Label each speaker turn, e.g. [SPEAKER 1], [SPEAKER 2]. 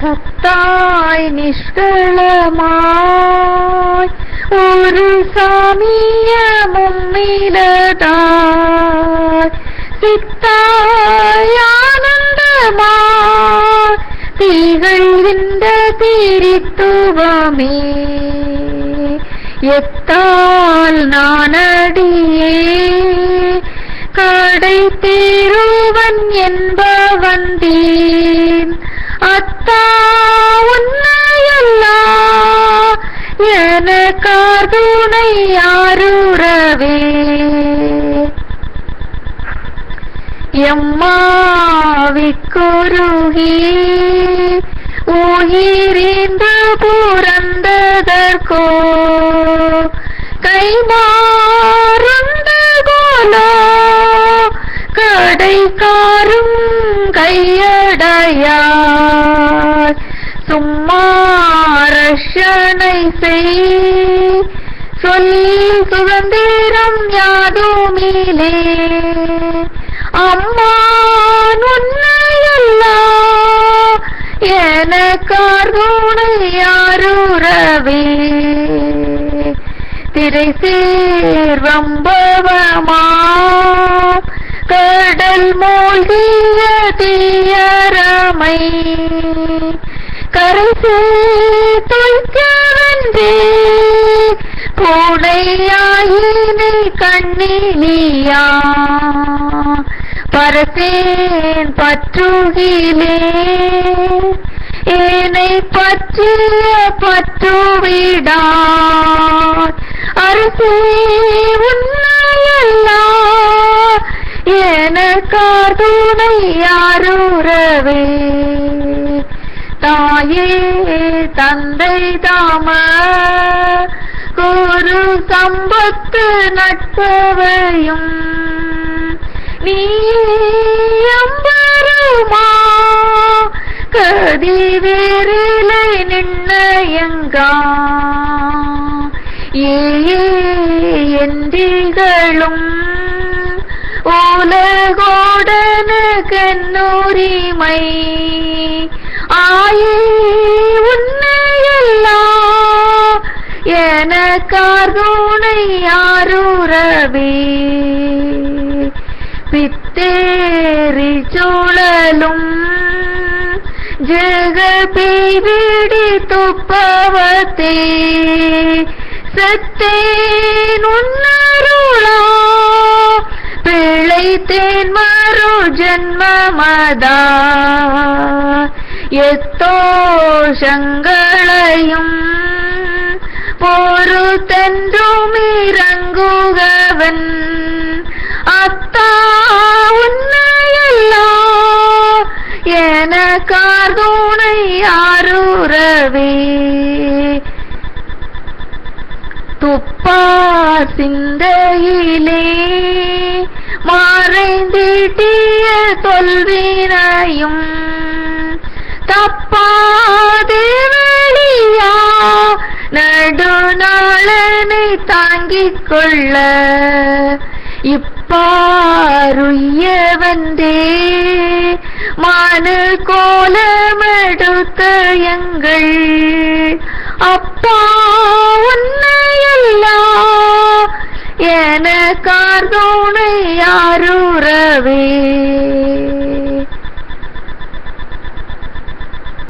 [SPEAKER 1] சத்தாய் நிஷ்களமாய் ஒரு சாமிய மும்மிலதாய் சித்தாய் ஆனந்தமாய் திகழ்கின்ற திரித்துவமே எத்தால் நானடியே. கடை தேருவன் என்பவந்தேன் அத்தா உன்னையல்லா என கார்துணை யாருறவே எம்மாவிக்குருகி உயிரிந்து புறந்ததற்கோ கைமாறுந்த கடைக்காரும் கையடையா. ரஷனை செய் சொல் சுதந்திரம் யாதுமிலே. அம்மா உன்னையல்லா எனக்கார்குணை யாருறவே. திரை சேர்வம்பவமா கடல் மூழ்கிய தீயரமை. கரை சேர்த்தொய்க்கவன்றே பூனையாயினை கண்ணிலியா. பரசேன் பற்றுகிலே. ஏனை பற்றிய பற்றுவிடான் அரசே உன்னாயல்லா. உன்னையல்லா எனக்கார்துணை யாருறவே. தாயே தந்தை தாம குரு சம்பத்து நட்பவையும் நீம்பருமா கதி வேறிலை நின்னயங்கா ஏந்திகளும் உலகோடனு கண்ணுரிமை ஆயே உன்னையல்லா எனக்கார்குணை யாருறவே பித்தேறி சுழலும் ஜெகபீடி துப்பவத்தே. செத்தேன் உன்னருளா பிழைத்தேன் மறு ஜன்மமதா எத்தோஷங்களையும் பொறுத்தென்றும் இறங்குகவன் அத்தா உன்னையல்லா எனக்கார்துணை யாருறவே துப்பா சிந்தையிலே மறைந்திட்டிய தொல்வினையும் தப்பாது வெளியா? நடுநாளனை தாங்கிக் கொள்ள. இப்பாருய வந்தே. மனு கோலமெடுத்த எங்கள். அப்பா உன்னையல்லா. என கார்தோனை யாருறவே?